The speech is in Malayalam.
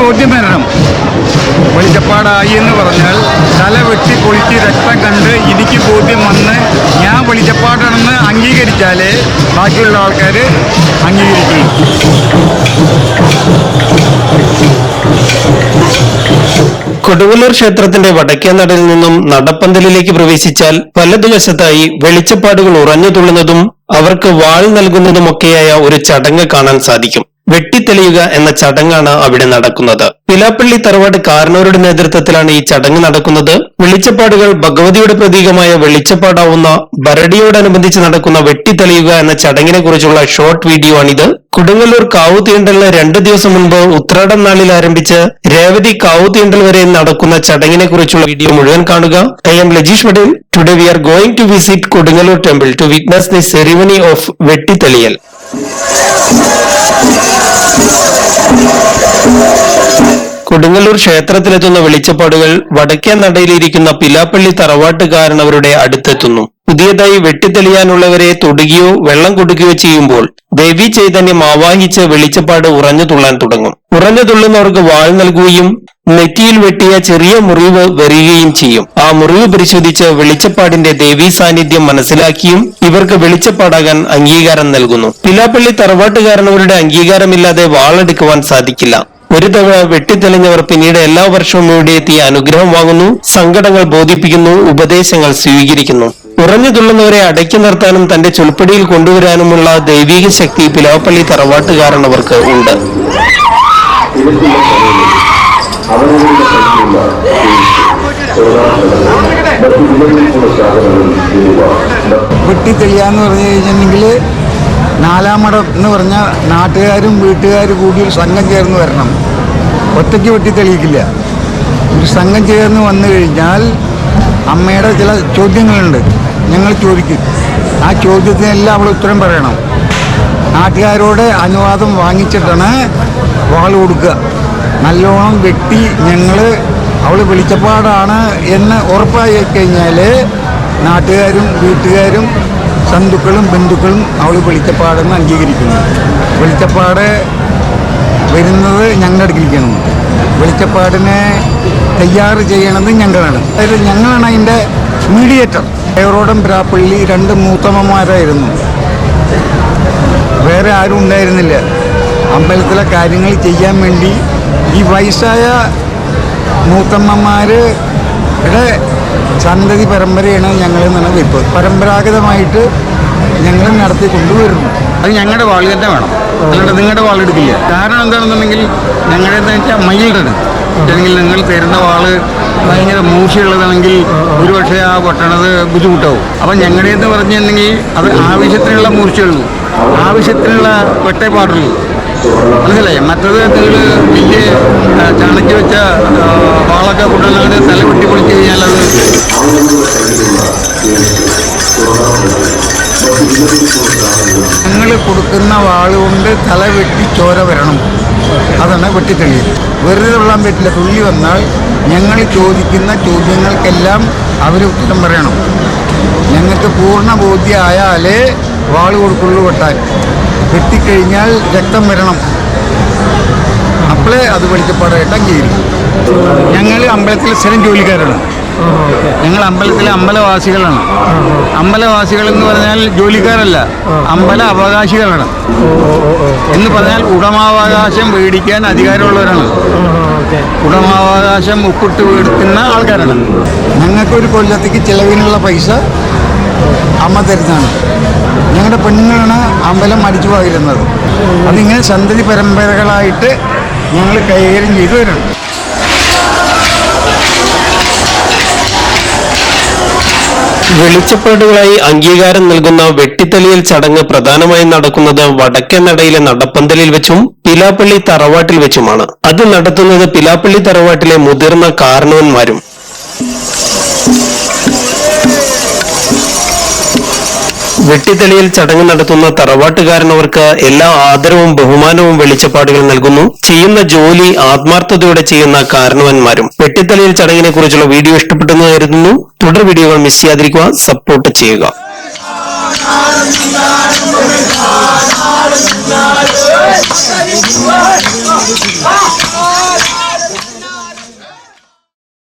ബോധ്യം വരണം വെളിച്ചപ്പാടായി എന്ന് പറഞ്ഞാൽ തല വെട്ടി പൊളിച്ച് രക്തം കണ്ട് എനിക്ക് ബോധ്യം വന്ന് ഞാൻ വെളിച്ചപ്പാടാണെന്ന് അംഗീകരിച്ചാലേ ബാക്കിയുള്ള ആൾക്കാർ അംഗീകരിക്കും. കൊടുവല്ലൂർ ക്ഷേത്രത്തിന്റെ വടക്കേ നടയിൽ നിന്നും നടപ്പന്തലിലേക്ക് പ്രവേശിച്ചാൽ വലതുവശത്തായി വെളിച്ചപ്പാടുകൾ ഉറഞ്ഞു തുള്ളുന്നതും അവർക്ക് വാൾ നൽകുന്നതുമൊക്കെയായ ഒരു ചടങ്ങ് കാണാൻ സാധിക്കും. വെട്ടിത്തെളിയുക എന്ന ചടങ്ങാണ് അവിടെ നടക്കുന്നത്. പിലാപ്പള്ളി തറവാട് കാരണവരുടെ നേതൃത്വത്തിലാണ് ഈ ചടങ്ങ് നടക്കുന്നത്. വെളിച്ചപ്പാടുകൾ ഭഗവതിയുടെ പ്രതീകമായ വെളിച്ചപ്പാടാവുന്ന ഭരടിയോടനുബന്ധിച്ച് നടക്കുന്ന വെട്ടിത്തെളിയുക എന്ന ചടങ്ങിനെ കുറിച്ചുള്ള ഷോർട്ട് വീഡിയോ ആണിത്. കൊടുങ്ങല്ലൂർ കാവു തീണ്ടലിന് രണ്ട് ദിവസം മുൻപ് ഉത്രാടം നാളിൽ ആരംഭിച്ച് രേവതി കാവു തീണ്ടൽ വരെ നടക്കുന്ന ചടങ്ങിനെ കുറിച്ചുള്ള വീഡിയോ മുഴുവൻ കാണുക. I am Lajeesh Patel. Today we are going to visit Kodungallur temple to witness the ceremony of വെട്ടിത്തെളിയൽ. Kodungallur ക്ഷേത്രത്തിലെത്തുന്ന വെളിച്ചപ്പാടുകൾ വടക്കേ നടയിലിരിക്കുന്ന പിലാപ്പള്ളി തറവാട്ടുകാരനവരുടെ അടുത്തെത്തുന്നു. പുതിയതായി വെട്ടിത്തെളിയാനുള്ളവരെ തൊടുകയോ വെള്ളം കൊടുക്കുകയോ ചെയ്യുമ്പോൾ ദേവി ചൈതന്യം ആവാഹിച്ച് വെളിച്ചപ്പാട് ഉറഞ്ഞു തുള്ളാൻ തുടങ്ങും. ഉറഞ്ഞു തുള്ളുന്നവർക്ക് വാൾ നൽകുകയും നെറ്റിയിൽ വെട്ടിയ ചെറിയ മുറിവ് വരികയും ചെയ്യും. ആ മുറിവ് പരിശോധിച്ച് വെളിച്ചപ്പാടിന്റെ ദേവീ സാന്നിധ്യം മനസ്സിലാക്കിയും ഇവർക്ക് വെളിച്ചപ്പാടാകാൻ അംഗീകാരം നൽകുന്നു. പിലാപ്പള്ളി തറവാട്ടുകാരനവരുടെ അംഗീകാരമില്ലാതെ വാളെടുക്കുവാൻ സാധിക്കില്ല. ഒരു തവണ വെട്ടിത്തെളിഞ്ഞവർ പിന്നീട് എല്ലാ വർഷവും ഇവിടെ എത്തി അനുഗ്രഹം വാങ്ങുന്നു സങ്കടങ്ങൾ ബോധിപ്പിക്കുന്നു ഉപദേശങ്ങൾ സ്വീകരിക്കുന്നു. ഉറഞ്ഞു തുള്ളുന്നവരെ അടക്കി നിർത്താനും തന്റെ ചുൾപ്പടിയിൽ കൊണ്ടുവരാനുമുള്ള ദൈവീക ശക്തി പിലാപ്പള്ളി തറവാട്ടുകാരനവർക്ക് ഉണ്ട്. വെട്ടിത്തെളിയാന്ന് പറഞ്ഞു കഴിഞ്ഞിട്ടുണ്ടെങ്കിൽ നാലാമടം എന്ന് പറഞ്ഞാൽ നാട്ടുകാരും വീട്ടുകാരും കൂടി ഒരു സംഘം ചേർന്ന് വരണം. ഒറ്റയ്ക്ക് വെട്ടി തെളിയിക്കില്ല. ഒരു സംഘം ചേർന്ന് വന്നു കഴിഞ്ഞാൽ അമ്മയുടെ ചില ചോദ്യങ്ങളുണ്ട്. ഞങ്ങൾ ചോദിക്കും. ആ ചോദ്യത്തിനെല്ലാം അവൾ ഉത്തരം പറയണം. നാട്ടുകാരോട് അനുവാദം വാങ്ങിച്ചിട്ടാണ് വാൾ കൊടുക്കുക. നല്ലോണം വെട്ടി ഞങ്ങൾ അവൾ വിളിച്ചപ്പാടാണ് എന്ന് ഉറപ്പായി കഴിഞ്ഞാൽ നാട്ടുകാരും വീട്ടുകാരും ബന്ധുക്കളും ബന്ധുക്കളും അവൾ വെളിച്ചപ്പാടെന്ന് അംഗീകരിക്കുന്നു. വെളിച്ചപ്പാട് വരുന്നത് ഞങ്ങളുടെ അടുക്കിലേക്കാണ് വെളിച്ചപ്പാടിനെ തയ്യാറ് ചെയ്യണത് ഞങ്ങളാണ്. അതായത് ഞങ്ങളാണ് അതിന്റെ മീഡിയേറ്റർ ഏറോടം പ്രാപ്പള്ളി രണ്ട് മൂത്തമ്മമാരായിരുന്നു. വേറെ ആരും ഉണ്ടായിരുന്നില്ല. അമ്പലത്തിലെ കാര്യങ്ങൾ ചെയ്യാൻ വേണ്ടി ഈ വയസ്സായ മൂത്തമ്മമാരുടെ സന്തതി പരമ്പരയാണ് ഞങ്ങൾ എന്നുള്ള വെപ്പ് പരമ്പരാഗതമായിട്ട് ഞങ്ങൾ നടത്തി കൊണ്ടുവരുന്നു. അത് ഞങ്ങളുടെ വാൾ തന്നെ വേണം. അല്ലാണ്ട് നിങ്ങളുടെ വാൾ എടുക്കില്ല. കാരണം എന്താണെന്നുണ്ടെങ്കിൽ ഞങ്ങളുടെ എന്താ വെച്ചാൽ മയിലിടണം അല്ലെങ്കിൽ നിങ്ങൾ തരുന്ന വാൾ ഭയങ്കര മൂശിയുള്ളതാണെങ്കിൽ ഒരുപക്ഷെ ആ പൊട്ടണത് ബുദ്ധിമുട്ടാവും. അപ്പം ഞങ്ങളുടെ എന്ന് പറഞ്ഞിട്ടുണ്ടെങ്കിൽ അത് ആവശ്യത്തിനുള്ള മൂർച്ചയുള്ളൂ. ആവശ്യത്തിനുള്ള വെട്ടേ പാടുള്ളൂ മനസ്സിലായി? മറ്റത് നിങ്ങൾ വലിയ ആ, വെച്ച വാളൊക്കെ കൊണ്ടുവന്നാണ് തല വെട്ടി പൊളിച്ച് കഴിഞ്ഞാൽ കൊടുക്കുന്ന വാളുകൊണ്ട് തല വെട്ടി ചോര വരണം. അതാണ് വെട്ടിത്തെളിയൽ വെറുതെ വെള്ളം പറ്റില്ല. തുള്ളി വന്നാൽ ഞങ്ങൾ ചോദിക്കുന്ന ചോദ്യങ്ങൾക്കെല്ലാം അവർ ഉത്തരം പറയണം. ഞങ്ങൾക്ക് പൂർണ ബോധ്യമായാലേ വാൾ കൊടുക്കുള്ളൂ വെട്ടാൻ. വെട്ടിക്കഴിഞ്ഞാൽ രക്തം വരണം. അപ്പോഴേ അത് വെളിച്ചപ്പാടായിട്ട് അംഗീകരിക്കും. ഞങ്ങൾ അമ്പലത്തിൽ സ്ഥിരം ജോലിക്കാരാണ്. ഞങ്ങൾ അമ്പലത്തിലെ അമ്പലവാസികളാണ്. അമ്പലവാസികൾ എന്ന് പറഞ്ഞാൽ ജോലിക്കാരല്ല അമ്പല അവകാശികളാണ്. എന്ന് പറഞ്ഞാൽ ഉടമാവകാശം മേടിക്കാൻ അധികാരമുള്ളവരാണ്. ഉടമാവകാശം ഒപ്പിട്ട് വീടുന്ന ആൾക്കാരാണ്. ഞങ്ങൾക്കൊരു കൊല്ലത്തേക്ക് ചിലവിനുള്ള പൈസ അമ്മ തരുന്നതാണ്. ഞങ്ങളുടെ പെണ്ണുങ്ങളാണ് അമ്പലം അടിച്ചു പോയിരുന്നത് അതിങ്ങനെ സന്തതി പരമ്പരകളായിട്ട് ഞങ്ങൾ കൈകാര്യം ചെയ്തു വരുന്നുണ്ട് വെളിച്ചപ്പാടുകളായി അംഗീകാരം നൽകുന്ന വെട്ടിത്തെളിയൽ ചടങ്ങ് പ്രധാനമായും നടക്കുന്നത് വടക്കേനടയിലെ നടപ്പന്തലിൽ വെച്ചും പിലാപ്പള്ളി തറവാട്ടിൽ വെച്ചുമാണ്. അത് നടത്തുന്നത് പിലാപ്പള്ളി തറവാട്ടിലെ മുതിർന്ന കാരണവന്മാരും. വെട്ടിത്തെളിയിൽ ചടങ്ങ് നടത്തുന്ന തറവാട്ടുകാരനവർക്ക് എല്ലാ ആദരവും ബഹുമാനവും വെളിച്ചപ്പാടുകൾ നൽകുന്നു ചെയ്യുന്ന ജോലി ആത്മാർത്ഥതയോടെ ചെയ്യുന്ന കാരണവന്മാരും വെട്ടിത്തെളിയിൽ ചടങ്ങിനെ കുറിച്ചുള്ള വീഡിയോ ഇഷ്ടപ്പെട്ടെന്ന് കരുതുന്നു തുടർ വീഡിയോകൾ മിസ് ചെയ്യാതിരിക്കുക സപ്പോർട്ട് ചെയ്യുക